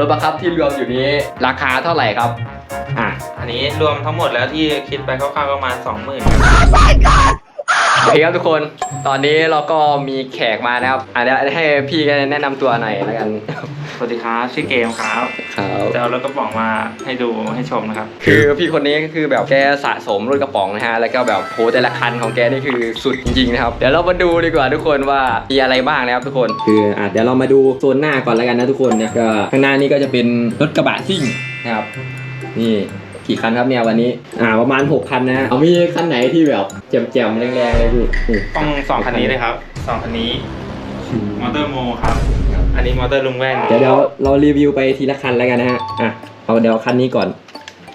รถบังคับที่รวมอยู่นี้ราคาเท่าไหร่ครับ อะ อันนี้รวมทั้งหมดแล้วที่คิดไปคร่าวๆประมาณ20,000ครับโอเคครับทุกคน ตอนนี้เราก็มีแขกมานะครับอะเดี๋ยวให้พี่แนะนำตัวหน่อยแล้วกัน สวัสดีครับชื่อเกมครับ ครับจะเอารถกระป๋องมาให้ดูให้ชมนะครับ คือพี่คนนี้ก็คือแบบแกสะสมรถกระป๋องนะฮะ แล้วก็แบบโหแต่ละคันของแกนี่คือสุดจริงๆนะครับ เดี๋ยวเรามาดูดีกว่าทุกคนว่ามีอะไรบ้างนะครับทุกคน คืออะเดี๋ยวเรามาดูโซนหน้าก่อนแล้วกันนะทุกคนเนี่ยก็ข้างหน้านี่ก็จะเป็นรถกระบะซิ่งนะครับ นี่ กี่คันครับเนี่ยวันนี้ อ่าประมาณ 6 คันนะฮะเอามีคันไหนที่แบบแจ่มๆแรงๆเลยพี่นี่ต้องสองคันนี้เลยครับสองคันนี้ มอเตอร์โมครับ อันนี้มอเตอร์ลุงแว่น เดี๋ยวเดี๋ยวเรารีวิวไปทีละคันแล้วกันนะฮะ อะเอาเดี๋ยวคันนี้ก่อน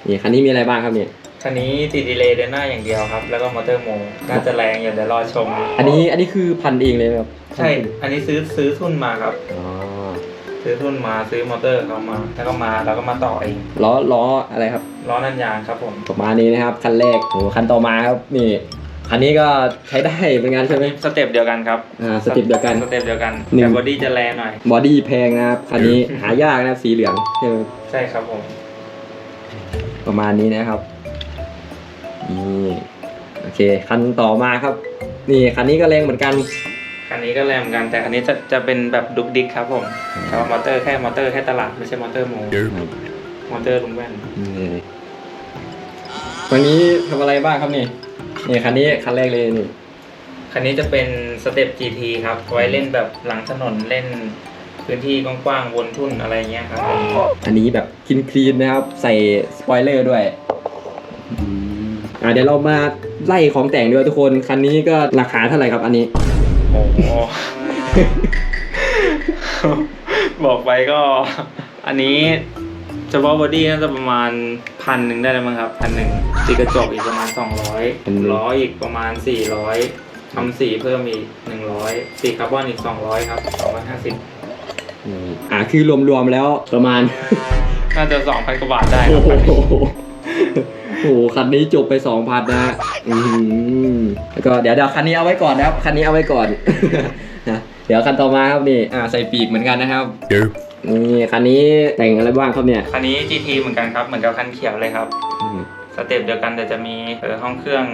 นี่คันนี้มีอะไรบ้างครับเนี่ยคันนี้ติดดีเลย์เดินหน้าอย่างเดียวครับ แล้วก็มอเตอร์โมน่าจะแรงอย่าเดี๋ยวรอชม อันนี้อันนี้คือพันเองเลยไหมครับ ใช่ อันนี้ซื้อซื้อทุนมาครับ อ๋อ ซื้อทุนมาซื้อมอเตอร์เขามา แล้วก็มาแล้วก็มาต่อเองล้อล้ออะไรครับ ล้อนันยางครับผม ประมาณนี้นะครับคันแรกโอ้คันต่อมาครับนี่คันนี้ก็ใช้ได้เป็นงานใช่ไหม สเต็ปเดียวกันครับอ่าสเต็ปเดียวกันสเต็ปเดียวกันหนึ่งแต่บอดี้จะแรงหน่อย บอดี้แพงนะครับคันนี้ หายากนะครับสีเหลืองใช่ไหมใช่ครับผมประมาณนี้นะครับนี่โอเคคันต่อมาครับ นี่คันนี้ก็แรงเหมือนกัน คันนี้ก็แรงเหมือนกันแต่คันนี้จะจะเป็นแบบดุกดิกครับผมแต่ว่ามอเตอร์แค่มอเตอร์แค่ตลาดไม่ใช่มอเตอร์โมมอเตอร์ลุงแว่นนี่วันนี้ทำอะไรบ้างครับนี่นี่คันนี้คันแรกเลยนี่คันนี้จะเป็นสเต็ป GT ครับไว้เล่นแบบหลังถนนเล่นพื้นที่กว้างๆวนทุ่นอะไรเงี้ยครับผมอันนี้แบบคินคลีนนะครับ ใส่สปอยเลอร์ด้วยอ่าเดี๋ยวเรามาไล่ของแต่งด้วยทุกคน คันนี้ก็ราคาเท่าไหร่ครับอันนี้ โอ้โห บอกไปก็ อันนี้เฉพาะบอดี้น่าจะประมาณพันหนึ่งได้แล้วมั้งครับพันหนึ่งตีกระจกอีกประมาณสองร้อยล้ออีกประมาณสี่ร้อยทำสีเพิ่มอีกหนึ่งร้อยสีคาร์บอนอีกสองร้อยครับสองร้อยห้าสิบอ่าคือรวมๆแล้วประมาณ น่าจะสองพันกว่าบาทได้คโอ้รับ โหโอ้โหคันนี้จบไปสองพันนะฮะอืมแล้วก็เดี๋ยวเดี๋ยวคันนี้เอาไว้ก่อนนะครับ คันนี้เอาไว้ก่อน นะเดี๋ยวคันต่อมาครับนี่อ่าใส่ปีกเหมือนกันนะครับ นี่คันนี้แต่งอะไรบ้างครับเนี่ยคันนี้ GT เหมือนกันครับ เหมือนกับคันเขียวเลยครับ อืมสเต็ปเดียวกันแต่จะมีเออห้องเครื่อง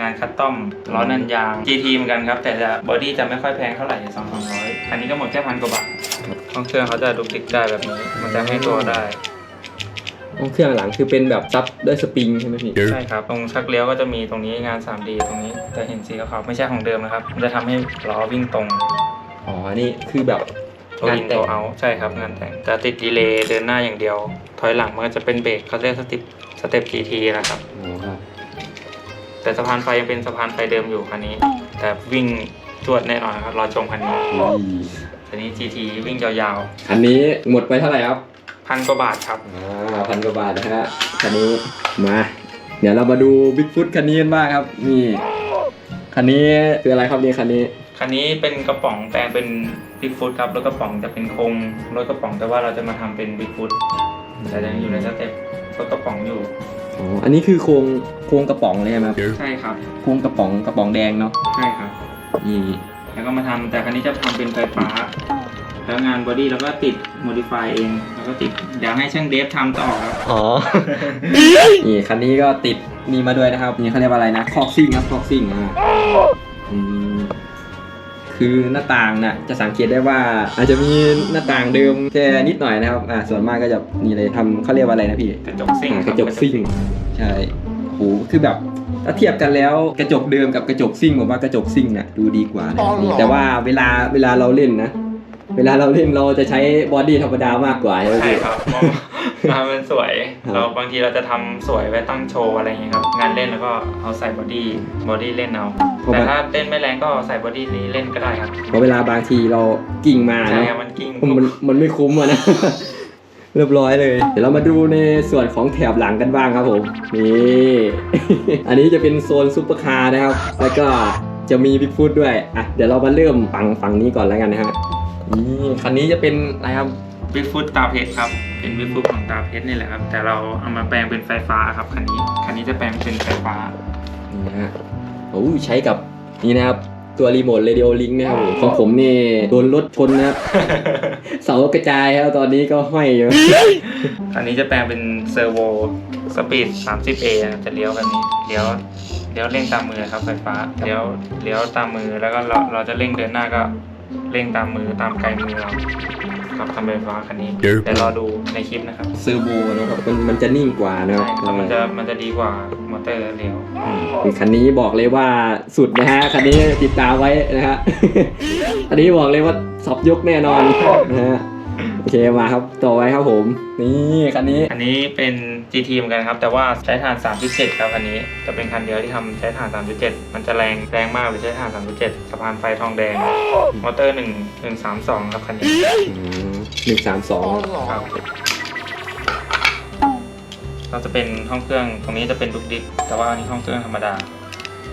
งานคัสตอมล้อนันยาง GT เหมือนกันครับ แต่จะบอดี้จะไม่ค่อยแพงเท่าไหร่สองสามร้อยคันนี้ก็หมดแค่พันกว่าบาทห้องเครื่องเขาจะดุกดิกได้แบบนี้ มันจะให้ตัวได้ห้อง เครื่องหลังคือเป็นแบบซับด้วยสปริงใช่ไหมพี่ ใช่ครับ ตรงชักเลี้ยวก็จะมีตรงนี้งาน 3D ตรงนี้แต่เห็นสีขาวๆไม่ใช่ของเดิมนะครับมันจะทำให้ล้อวิ่งตรงอ๋ออันนี้คือแบบตัวอินตัวเอาใช่ครับงานแต่งจะติดดีเลย์เดินหน้าอย่างเดียว ถอยหลังมันก็จะเป็นเบรกเขาเรียกสเต็ปสเต็ป GT นะครับอ๋อครับแต่สะพานไฟยังเป็นสะพานไฟเดิมอยู่คันนี้ แต่วิ่งจวดแน่นอนครับรอชมคันนี้คันนี้ GT วิ่งยาวอันนี้หมดไปเท่าไหร่ครับๆ พันกว่าบาทครับอ่าพันกว่าบาทนะฮะคันนี้มา เดี๋ยวเรามาดูบิ๊กฟุตคันนี้กันบ้างครับนี่คันนี้คืออะไรครับนี่คันนี้ คันนี้เป็นกระป๋องแปลงเป็นบิ๊กฟุตครับรถกระป๋องจะเป็นโครงรถกระป๋องแต่ว่าเราจะมาทำเป็นบิ๊กฟุตแต่ยังอยู่ในสเต็ปรถกระป๋องอยู่อ๋ออันนี้คือโครงโครงกระป๋องเลยใช่ไหมครับใช่ครับโครงกระป๋องกระป๋องแดงเนาะใช่ครับอืมแล้วก็มาทำแต่คันนี้จะทำเป็นไฟฟ้า แล้วงานบอดี้เราก็ติดโมดิฟายเอง แล้วก็ติดเดี๋ยวให้ช่างเดฟทำต่อครับอ๋อ นี่คันนี้ก็ติดนี่มาด้วยนะครับ นี่เขาเรียกว่าอะไรนะคอกซิ่งครับคอกซิ่งอ่าอืมคือหน้าต่างน่ะจะสังเกตได้ว่า อาจจะมีหน้าต่างเดิมแค่นิดหน่อยนะครับอ่าส่วนมากก็จะนี่เลยทำเขาเรียกว่าอะไรนะพี่กระจกซิ่งอ่าคกบระจกซิ่งใช่โหคือแบบถ้าเทียบกันแล้วกระจกเดิมกับกระจกซิ่งผมว่ากระจกซิ่งน่ะดูดีกว่านะแต่ว่าเวลาเวลาเราเล่นนะ เวลาเราเล่นเราจะใช้บอดี้ธรรมดามากกว่าใช่ไหมใช่พี่ ครับมองมามันสวย ครับ เราบางทีเราจะทำสวยไว้ตั้งโชว์อะไรอย่างเงี้ยครับ งานเล่นแล้วก็เอาใส่บอดี้ บอดี้เล่นเอาแต่ถ้าเล่นไม่แรงก็ใส่บอดี้นี้เล่นก็ได้ครับ เพราะเวลาบางทีเรากิ่งมาใช่เนาะครับมันกิ้งมันมันไม่คุ้มอะนะ เรียบร้อยเลย เดี๋ยวเรามาดูในส่วนของแถบหลังกันบ้างครับผมนี่ อันนี้จะเป็นโซนซุปเปอร์คาร์นะครับ แล้วก็จะมีบิ๊กฟุตด้วยอะเดี๋ยวเรามาเริ่มฝั่งฝั่งนี้ก่อนแล้วกันนะฮะ นี่คันนี้จะเป็นอะไรครับบิ๊กฟุตตาเพชรครับ เป็นบิ๊กฟุตของตาเพชรนี่แหละครับ แต่เราเอามาแปลงเป็นไฟฟ้าครับคันนี้ คันนี้จะแปลงเป็นไฟฟ้า นี่นะฮะโอ้ยใช้กับนี่นะครับ ตัวรีโมทเรดิโอลิงนะครับผมของผมนี่โดนรถชนนะครับ เสากระจายครับตอนนี้ก็ห้อยอยู่อันนี้จะแปลงเป็นเซอร์โวสปีด 30A นะจะเลี้ยวแบบนี้ เลี้ยว เลี้ยวเร่งตามมือครับไฟฟ้า เลี้ยว เลี้ยวตามมือ แล้วก็เราเราจะเร่งเดินหน้าก็ เร่งตามมือตามไกลมือเราครับทำไฟฟ้าคันนี้เดี๋ยวรอดูในคลิปนะครับเซอร์โบนะครับมันมันจะนิ่งกว่านะคใช่รับแล้วมันจะมันจะดีกว่ามอเตอร์เลี้ยวคือคันนี้บอกเลยว่าสุดนะฮะคันนี้ติดตามไว้นะฮะอันนี้บอกเลยว่าสอบยกแน่นอนนะฮะโอเคมาครับต่อไปครับผม นี่คันนี้ อันนี้เป็น GT เหมือนกันครับ แต่ว่าใช้ถ่าน 3.7 ครับอันนี้ จะเป็นคันเดียวที่ทำใช้ถ่าน 3.7 มันจะแรงแรงมากเลยใช้ถ่าน 3.7 สะพานไฟทองแดง มอเตอร์ 1 132 ครับคันนี้หนึ่งสามสองครับเราจะเป็นห้องเครื่องตรงนี้จะเป็นดุกดิกแต่ว่าอันนี้ห้องเครื่องธรรมดา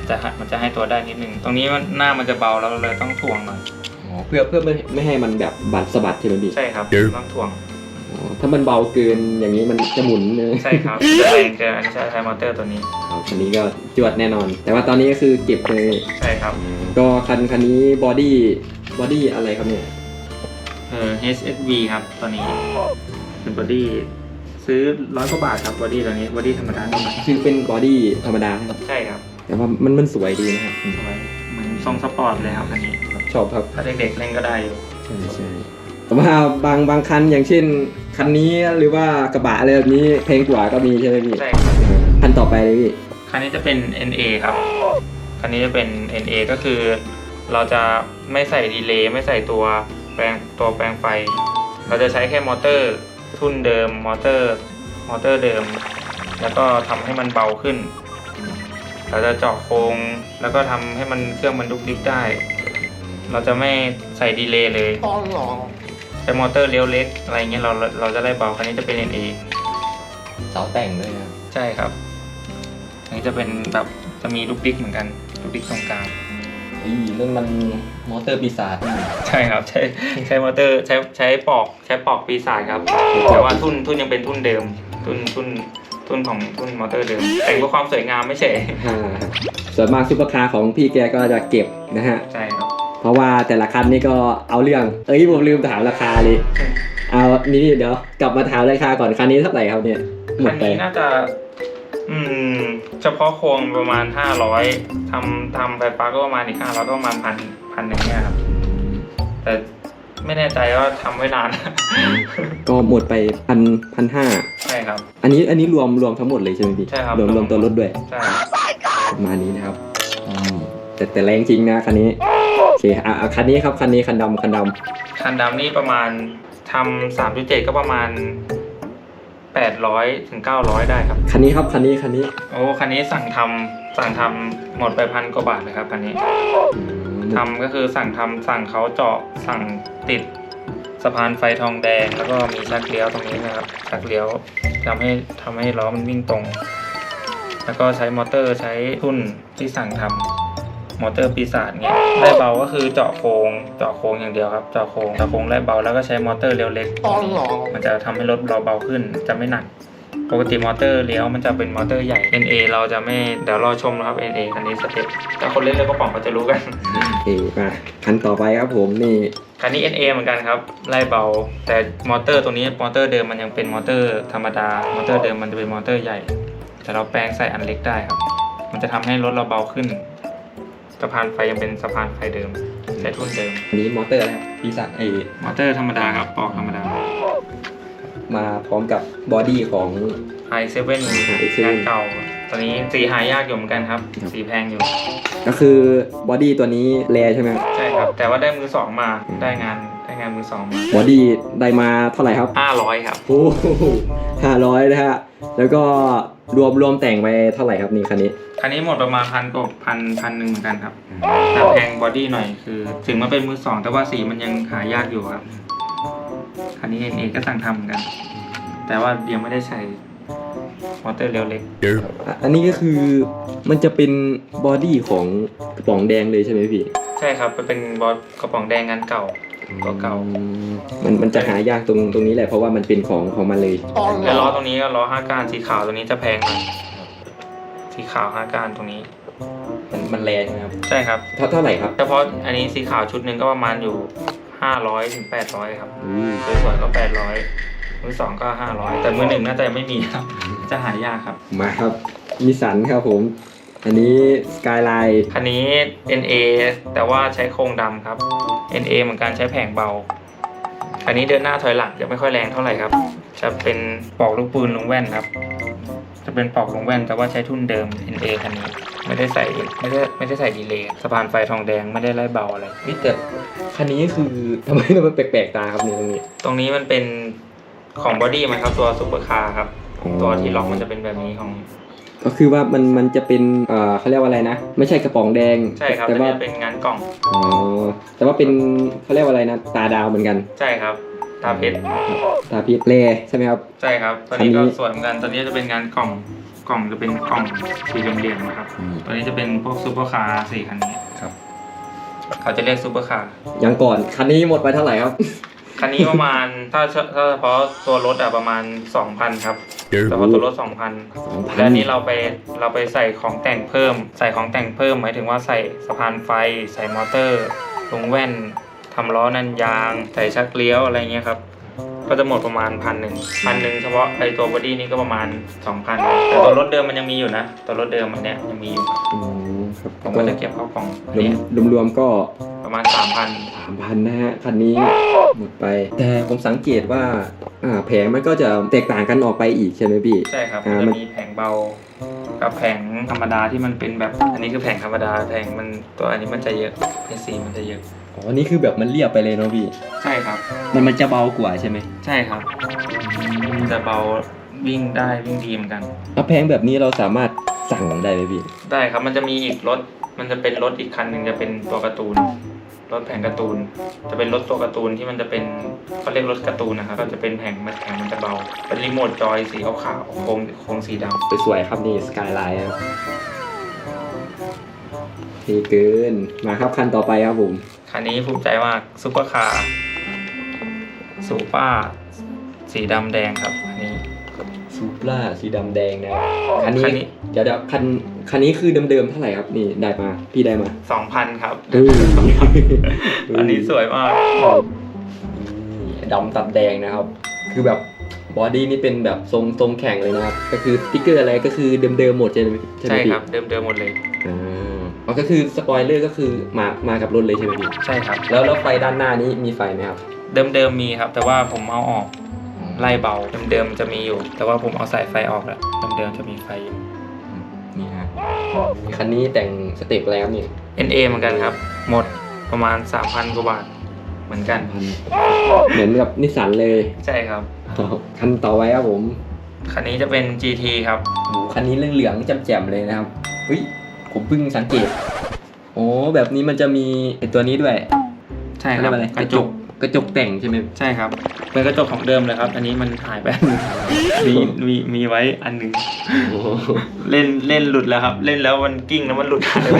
จะให้มันจะให้ตัวได้นิดนึง ตรงนี้มันหน้ามันจะเบาแล้วเราเลยต้องถ่วงหน่อยเพื่อเพื่อไม่ไม่ให้มันแบบบัดสะบัดใช่ไหมพี่ใช่ครับต้องถ่วง อ๋อถ้ามันเบาเกินอย่างนี้มันจะหมุนเลยใช่ครับจะแรงเกินอันนี้ใช้ใช้มอเตอร์ตัวนี้ครับคันนี้ก็จวดแน่นอน แต่ว่าตอนนี้ก็คือเก็บเลยใช่ครับ ก็คันคันนี้บอดี้บอดี้อะไรครับเนี่ยเออ HSV ครับตัวนี้เป็นบอดี้ซื้อร้อยกว่าบาทครับบอดี้ตัวนี้บอดี้ธรรมดานี่คือเป็นบอดี้ธรรมดานะครับใช่ครับแต่ว่ามันมันสวยดีนะครับอืมสวยเหมือนทรงสปอร์ตเลยครับอันนี้ ชอบครับถ้าเด็กๆเล่นก็ได้อยู่ ใช่ใช่ แต่ว่าบางบางคันอย่างเช่น คันนี้หรือว่ากระบะอะไรแบบนี้เพลงกว่าก็มีใช่ไหมพี่ใช่ครับคันต่อไปเลยพี่คันนี้จะเป็น NA ครับ คันนี้จะเป็น NA ก็คือ เราจะไม่ใส่ดีเลย์ไม่ใส่ตัวแปลงตัวแปลงไฟ เราจะใช้แค่มอเตอร์ทุ่นเดิมมอเตอร์มอเตอร์เดิม แล้วก็ทำให้มันเบาขึ้น เราจะเจาะโครงแล้วก็ทำให้มันเครื่องมันดุกดิกได้ เราจะไม่ใส่ดีเลย์เลย ใช้มอเตอร์เลี้ยวเล็กอะไรเงี้ยเราเราจะได้เบาคันนี้จะเป็น NA เสาแต่งด้วยนะใช่ครับอันนี้จะเป็นแบบจะมีลูกดิ๊กเหมือนกันลูกดิ๊กตรงกลางอีนั่นมันมอเตอร์ปีศาจนี่ใช่ครับ ใช้ใช้มอเตอร์ใช้ใช้ปอกใช้ปอกปีศาจครับแต่ว่าทุ่นทุ่นยังเป็นทุ่นเดิม ทุ่นทุ่นทุ่นของทุ่นมอเตอร์เดิมแต่งเพื่อความสวยงามไม่ใช่ฮ่าส่วนมากซุปเปอร์คาร์ของพี่แกก็จะเก็บนะฮะใช่ครับ เพราะว่าแต่ละคันนี่ก็เอาเรื่อง เอ้ยผมลืมถามราคาเลย เอานี่เดี๋ยวกลับมาถามราคาก่อนคันนี้เท่าไหร่ครับเนี่ยหมคัดนไปนี้น่าจะ อืม เฉพาะโครงประมาณห้าร้อยทำทำไฟฟ้าก็ประมาณอีกห้าร้อยก็ประมาณพันพันหนึ่งเนี่ยครับ แต่ไม่แน่ใจว่าทำไว้นาน ก็หมดไปพันพันห้าใช่ครับ อันนี้อันนี้รวมรวมทั้งหมดเลยใช่ไหมพี่ใช่ครับรวมรวมตัวรถด้วย ใช่ประมาณนี้นะครับอืมแต่แต่แรงจริงนะคันนี้โอ เคอะอะคันนี้ครับคันนี้คันดำคันดคันดำนี่ประมาณทำสามจุดเจ็ดก็ประมาณแปดร้อยถึงเก้าร้อยได้ครับำคันนี้ครับคันนี้คันนี้โอ้คันนี้สั่งทำสั่งทำหมดไปพันกว่าบาทเลยครับคันนี้อืมทำก็คือสั่งทำสั่งเขาเจาะสั่งติดสะพานไฟทองแดง แล้วก็มีชักเลี้ยวตรงนี้นะครับชักเลี้ยวทำให้ทำให้ล้อมันวิ่งตรง แล้วก็ใช้มอเตอร์ใช้ทุ่นที่สั่งทำ มอเตอร์ปีศาจเงี้ยได้เบาก็คือเจาะโครงเจาะโครงอย่างเดียวครับเจาะโครงเจาะโครงได้เบาแล้วก็ใช้มอเตอร์เลี้ยวเล็กมันจะทำให้รถเราเบาขึ้นจะไม่หนักปกติมอเตอร์เลี้ยวมันจะเป็นมอเตอร์ใหญ่ NA เราจะไม่เดี๋ยวรอชมนะครับ NA คันนี้สเต็ปถ้าคนเล่นเรือกระป๋องเขาจะรู้กันโอเคมาคันต่อไปครับผมนี่คันนี้ NA เหมือนกันครับไล่เบา แต่มอเตอร์ตัวนี้มอเตอร์เดิมมันยังเป็นมอเตอร์ธรรมดามอเตอร์เดิมมันจะเป็นมอเตอร์ใหญ่ แต่เราแปลงใส่อันเล็กได้ครับ มันจะทำให้รถเราเบาขึ้น สะพานไฟยังเป็นสะพานไฟเดิมใช้ทุ่นเดิม อันนี้มอเตอร์อะไรครับปีศาจไอมอเตอร์ธรรมดาครับปอกธรรมดามาพร้อมกับบอดี้ของ i7 i7 งานเก่า ตอนนี้สีหายากอยู่เหมือนกันครับ สีแพงอยู่ ก็คือบอดี้ตัวนี้แรใช่ไหมครับใช่ครับ แต่ว่าได้มือสองมาได้งานได้งานมือสองมาบอดี้ได้มาเท่าไหร่ครับห้าร้อยครับโอ้ห้าร้อยนะฮะแล้วก็ รวมรวมแต่งไปเท่าไหร่ครับนี่คันนี้ คันนี้หมดประมาณพันกว่าพันพันหนึ่งเหมือนกันครับแต่แพงบอดี้หน่อยคือ ถึงมันเป็นมือสอง แต่ว่าสีมันยังหายากอยู่ครับ คันนี้เองเองก็สั่งทำเหมือนกัน แต่ว่ายังไม่ได้ใช้มอเตอร์เรียวเล็กอะอันนี้ก็คือมันจะเป็นบอดี้ของกระป๋องแดงเลยใช่ไหมพี่ ใช่ครับ มันเป็นบอสกระป๋องแดงงานเก่า ตัวเก่าอืมมันมันจะหายากตรงตรงนี้แหละเพราะว่ามันเป็นของของมันเลยแล้วล้อตรงนี้ก็ล้อห้าก้านสีขาวตัวนี้จะแพงหน่อยสีขาวห้าก้านตรงนี้ มันมันแรใช่ไหมครับใช่ครับ เท่าเท่าไหร่ครับเฉพาะอันนี้สีขาวชุดหนึ่งก็ประมาณอยู่ห้าร้อยถึงแปดร้อยครับอืมสวยๆก็แปดร้อยมือสองก็ห้าร้อยแต่มือหนึ่งน่าจะยังไม่มีครับ จะหายากครับมาครับนิสสันครับผม อันนี้สกายไลน์คันนี้ NA แต่ว่าใช้โครงดำครับ NA เหมือนกันใช้แผงเบา คันนี้เดินหน้าถอยหลังจะไม่ค่อยแรงเท่าไหร่ครับ จะเป็นปอกลูกปืนลงแว่นครับ จะเป็นปอกลงแว่นแต่ว่าใช้ทุ่นเดิม NA คันนี้ ไม่ได้ใส่ไม่ได้ไม่ได้ใส่ดีเลย์สะพานไฟทองแดงไม่ได้ไล่เบาอะไรนี่แต่คันนี้คือทำไมมันแปลกๆตาครับเนี่ยตรงนี้ ตรงนี้มันเป็นของบอดี้มันครับตัวซุปเปอร์คาร์ครับ ตัวที่ล็อกมันจะเป็นแบบนี้ของ ก็คือว่ามันมันจะเป็นเอ่อเขาเรียกว่าอะไรนะ ไม่ใช่กระป๋องแดงใช่ครับแต่ตัวว่านี้เป็นงานกล่องอ๋อแต่ว่าเป็นเขาเรียกว่าอะไรนะ ตาดาวเหมือนกันใช่ครับตาเพชรตาพีเลใช่ไหมครับ ใช่ครับตัวนี้ก็อันนี้สวยเหมือนกันตัวนี้จะเป็นงานกล่องกล่องจะเป็นกล่องสี่เหลี่ยมๆนะครับตัวนี้จะเป็นพวกซูเปอร์คาร์สี่คันนี้ครับ เขาจะเรียกซูเปอร์คาร์ยังก่อนคันนี้หมดไปเท่าไหร่ครับ คันนี้ประมาณถ้าเฉถ้าเฉพาะตัวรถอะประมาณ 2,000 ครับเฉพาะตัวรถ 2,000 2,000และอันนี้เราไปเราไปใส่ของแต่งเพิ่ม ใส่ของแต่งเพิ่มหมายถึงว่าใส่สะพานไฟ ใส่มอเตอร์ลงแว่นทำล้อนันยาง ใส่ชักเลี้ยวอะไรเงี้ยครับ ก็จะหมดประมาณพันหนึ่งพันหนึ่งเฉพาะไอตัวบอดี้นี้ก็ประมาณ2,000แต่ตัวรถเดิมมันยังมีอยู่นะ ตัวรถเดิมอันเนี้ยยังมีอยู่ครับอืมครับผมก็จะเก็บเข้ากล่องอันรวเนี้มยรวมๆก็ ประมาณ3,000สามพันนะฮะคันนี้หมดไป แต่ผมสังเกตว่าอ่าแผงมันก็จะแตกต่างกันออกไปอีกใช่ไหมพี่ ใช่ครับอ่ามันมัจะน มีแผงเบา กับแผงธรรมดาที่มันเป็นแบบ อันนี้คือแผงธรรมดา แผงมันตัวอันนี้มันจะเยอะเอสีมันจะเยอะ อ๋อนี่คือแบบมันเรียบไปเลยเนาะพี่ ใช่ครับ มันมันจะเบากว่าใช่ไหมใช่ครับมันจะเบาวิ่งได้วิ่งดีเหมือนกัน แล้วแพงแบบนี้เราสามารถสั่งได้ไหมพี่ ได้ครับมันจะมีอีกรถ มันจะเป็นรถอีกคันหนึ่งจะเป็นตัวการ์ตูน รถแผงการ์ตูน จะเป็นรถตัวการ์ตูนที่มันจะเป็นเขาเรียกรถการ์ตูนนะครับก็จะเป็นแผงมันแผงมันจะเบา เป็นรีโมทจอยสีขาวๆโครงโครงสีดำ สวยๆครับนี่สกายไลน์ครับเท่เกิน มาครับคันต่อไปครับผม คันนี้ภูมิใจมากซุปเปอร์คาร์ซูเปอร์สีดำแดงครับอันนี้ ซูปราสีดำแดงนะครับคันนี้คันนี้ เดี๋ยวเดี๋ยวคันคันนี้คือเดิมๆเท่าไหร่ครับนี่ได้มาพี่ได้มาสองพันครับเฮ้ยอันนี้สวยมาก นี่ดำตัดแดงนะครับ คือแบบบอดี้นี่เป็นแบบทรงทรงแข็งเลยนะครับก็คือสติ๊กเกอร์อะไรก็คือเดิมๆหมดใช่ไหมใช่ไหมใช่พี่ครับ เดิมเดิมๆหมดเลย อ่า อ๋อก็คือสปอยเลอร์ก็คือมามากับรถเลยใช่ไหมพี่ใช่ครับ แล้วแล้วไฟด้านหน้านี้มีไฟไหมครับ เดิมเดิมๆมีครับ แต่ว่าผมเอาออกไล่เบาเดิมเดิมๆจะมีอยู่ แต่ว่าผมเอาสายไฟออกแล้วเดิมเดิมๆจะมีไฟอยู่นี่ฮะคันนี้แต่งสเต็ปแล้วนี่ NA เหมือนกันครับ หมดประมาณ 3,000กว่าบาทเหมือนกันพันเหมือนกับนิสสันเลยใช่ครับคันต่อไว้ครับผมคันนี้จะเป็น GT ครับโอ้โหคันนี้เหลืองๆแจ่มๆเลยนะครับเฮ้ย ผมเพิ่งสังเกต โอ้แบบนี้มันจะมีไอตัวนี้ด้วยใช่คเขาเรีรัยบกว่าอะไรกระจกกระจกแต่งใช่ไหมใช่ครับเป็นกระจกของเดิมเลยครับ อันนี้มันหายไปอันหนึ่งมีมีมีไว้อันหนึ่งโอ้โหเล่นเล่นหลุดแล้วครับ เล่นแล้วมันกิ้งแล้วมันหลุดหายไป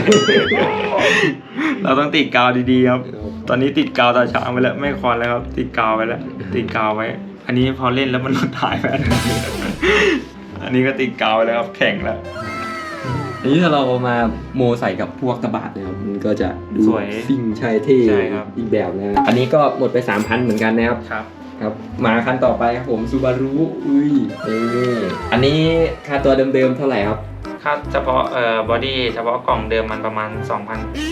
เราต้องติดกาวดีๆครับ ตอนนี้ติดกาวตาช้างไปแล้วไม่คอนแล้วครับ ติดกาวไปแล้วติดกาวไว้ อันนี้พอเล่นแล้วมันหลุดหายไปอันหนึ่งอันนี้ก็ติดกาวไปแล้วครับแข็งแล้ว อันนี้ถ้าเราเอามาโมใส่กับพวกกระบะเนี่ยครับมันก็จะดูสวยซิ่งใช่เท่ใช่ครับ อีกแบบนะอันนี้ก็หมดไป 3,000 เหมือนกันนะครับ ครับ ครับมาคันต่อไปครับผมซูบารุอุ้ยนี่อันนี้ค่าตัวเดิมๆเท่าไหร่ครับค่าเฉพาะเอ่อบอดี้เฉพาะกล่องเดิมมันประมาณ 2,000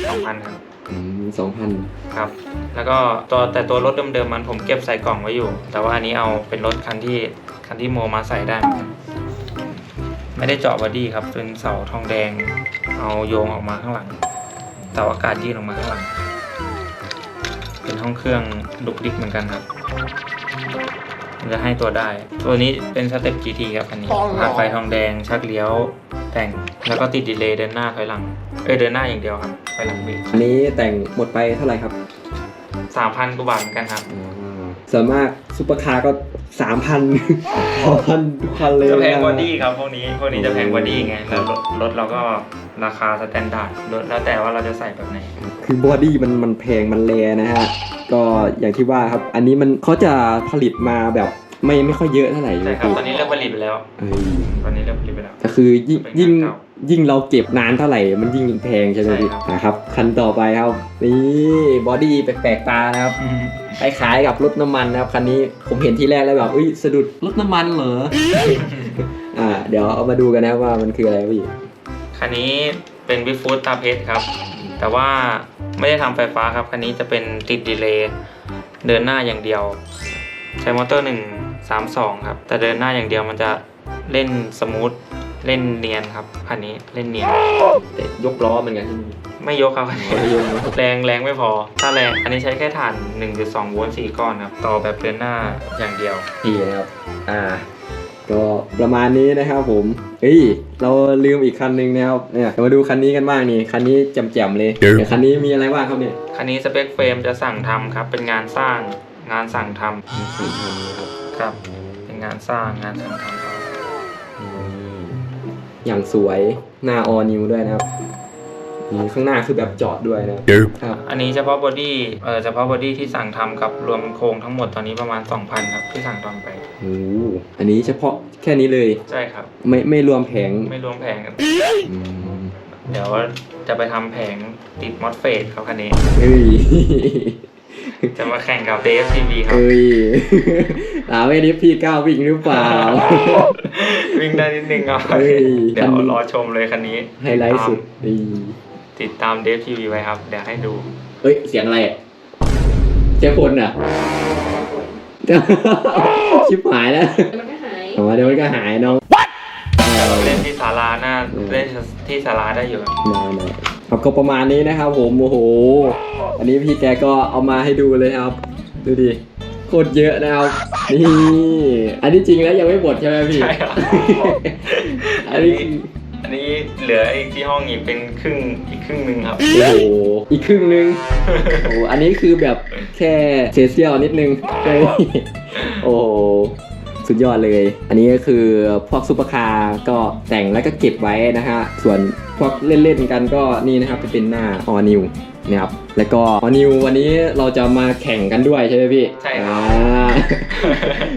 2,000ครับอืมสองพันครับ แล้วก็ตัวแต่ตัวรถเดิมๆมันผมเก็บใส่กล่องไว้อยู่ แต่ว่าอันนี้เอาเป็นรถคันที่คันที่โมมาใส่ได้เหมือนกัน ไม่ได้เจาะบอดี้ครับ เป็นเสาทองแดง เอาโยงออกมาข้างหลังเสาอากาศยื่นออกมาข้างหลัง เป็นห้องเครื่องดุกดิกเหมือนกันครับมันจะให้ตัวได้ ตัวนี้เป็นสเต็ป GT ครับอันนี้หักไฟทองแดง ชักเลี้ยวแต่ง แล้วก็ติดดีเลย์เดินหน้าถอยหลัง เอ้ยเดินหน้าอย่างเดียวครับถอยหลังเบรกอันนี้แต่งหมดไปเท่าไหร่ครับสามพันกว่าบาทเหมือนกันครับ ส่วนมากซุปเปอร์คาร์ก็สามพันสามพันทุกคันเลยจะแพงนะบอดี้ครับพวกนี้พวกนี้จะแพงบอดี้ไงแล้วรถรถเราก็ราคาสแตนดาร์ดรถแล้วแต่ว่าเราจะใส่แบบไหน คือบอดี้มันมันแพงมันแรนะฮะ ก็อย่างที่ว่าครับ อันนี้มันเขาจะผลิตมาแบบไม่ไม่ค่อยเยอะเท่าไหร่ใช่ครับพี่ตอนนี้เริ่มผลิตไปแล้วเอ้ยตอนนี้เริ่มผลิตไปแล้วก็คือยิ่งเป็น ยิ่งงานเก่ายิ่งเราเก็บนานเท่าไหร่ มันยิ่งแพงใช่ไหมใช่พี่ครับ นะครับ คันต่อไปครับ นี่บอดี้แปลกๆตานะครับคล้ายๆกับรถน้ำมันนะครับคันนี้ผมเห็นที่แรกแล้วแบบเอ้ยสะดุดรถน้ำมันเหรอ อ่า เดี๋ยวเอามาดูกันนะครับว่ามันคืออะไรพี่คันนี้เป็นวิฟูดตาเพชรครับ แต่ว่าไม่ได้ทำไฟฟ้าครับ คันนี้จะเป็นติดดีเลย์เดินหน้าอย่างเดียว ใช้มอเตอร์ 132 ครับ แต่เดินหน้าอย่างเดียวมันจะเล่นสมูท เล่นเนียนครับคันนี้เล่นเนียน แต่ยกล้อเหมือนกันใช่ไหมไม่ยกครับคันนี้ไม่ยกนะแรงแรงไม่พอ ถ้าแรงอันนี้ใช้แค่ถ่าน 1.2 โวลต์4ก้อนครับ ต่อแบบเดินหน้าอย่างเดียวนี่นะครับ อ่า ก็ประมาณนี้นะครับผม เฮ้ย เราลืมอีกคันหนึงนะครับ เนี่ยมาดูคันนี้กันบ้างนี่ คันนี้แจ่มๆเลยเดี๋ยวคันนี้มีอะไรบ้างครับเนี่ยคันนี้สเปคเฟรมจะสั่งทำครับ เป็นงานสร้างงานสั่งทำ มีสี่คันนะครับ ครับ เป็นงานสร้างงานสั่งทำครับอืม อย่างสวยหน้าออนิวด้วยนะครับนี่ข้างหน้าคือแบบจอดด้วยนะครับครับอันนี้เฉพาะบอดี้เออเฉพาะบอดี้ที่สั่งทำกับรวมโครงทั้งหมดตอนนี้ประมาณ 2,000ครับที่สั่งทำไปโอ้โหอันนี้เฉพาะแค่นี้เลยใช่ครับ ไม่ไม่รวมแผงไม่รวมแผงกันอืมเดี๋ยวจะไปทำแผงติดมอสเฟตครับคันนี้เอ้ย จะมาแข่งกับ DFCB ครับ เอ้ยถามไม่ได้พี่ก้าววิ่งหรือเปล่า วิ่งได้นิดนึงครับเฮ้ย เดี๋ยวรอชมเลยคันนี้ไฮไลท์สุดนี่ติดตาม DFCB ไว้ครับ เดี๋ยวให้ดู เอ้ย เสียงอะไรอะเจ้าคนอะ ชิบหายแล้วมันก็หายอ๋อเดี๋ยวมันก็หายน้องเออเล่นที่ศาลาหน้าเล่นที่ศาลาได้อยู่ครับนานๆ ครับก็ประมาณนี้นะครับผมโอ้โห อันนี้พี่แกก็เอามาให้ดูเลยครับ ดูดิโคตรเยอะนะครับนี่อันนี้จริงแล้วยังไม่หมดใช่ไหมพี่ใช่ครับ อันนี้อันนี้เหลืออีกที่ห้องอีกเป็นครึ่งอีกครึ่งหนึ่งครับ โอ้โหอีกครึ่งนึง โอ้โหอันนี้คือแบบแค่เศษเสี้ยวนิดนึงใช่ไหมโอ้โหสุดยอดเลย อันนี้ก็คือพวกซุปเปอร์คาร์ก็แต่งแล้วก็เก็บไว้นะฮะ ส่วน พวกเล่นๆกันก็นี่นะครับจะเป็นหน้าออนิวนะครับแล้วก็ออนิววันนี้เราจะมาแข่งกันด้วยใช่ไหมพี่ใช่ครับอ่า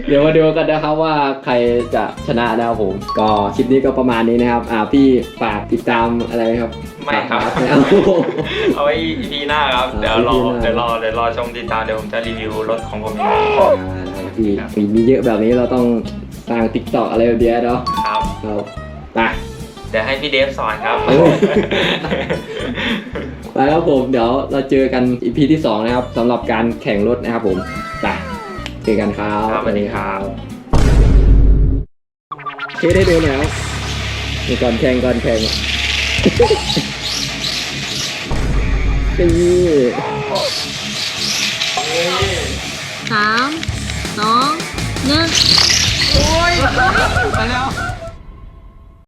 เดี๋ยวมาดูกันนะครับว่าใครจะชนะนะครับผม ก็คลิปนี้ก็ประมาณนี้นะครับอ่าพี่ฝากติดตามอะไรไหมครับไม่ครับไม่เอา เอาไว้ EP หน้าครับ เดี๋ยวรอ EP หน้า เดี๋ยวรอ เดี๋ยวรอชมติดตามเดี๋ยวผมจะรีวิวรถของผมเองอ่าพี่มีมีเยอะแบบนี้เราต้องสร้างติ๊กต็อกอะไรแบบเนี้ยเนาะ ครับ เราไป เดี๋ยวให้พี่เดฟสอนครับเออไปครับผมเดี๋ยวเราเจอกัน EP ที่2นะครับสำหรับการแข่งรถนะครับผมไปเจอกันครับครับสวัสดีครับเทได้ดูแล้วนี่ก่อนแข่งก่อนแข่งนี่สามสองหนึ่ง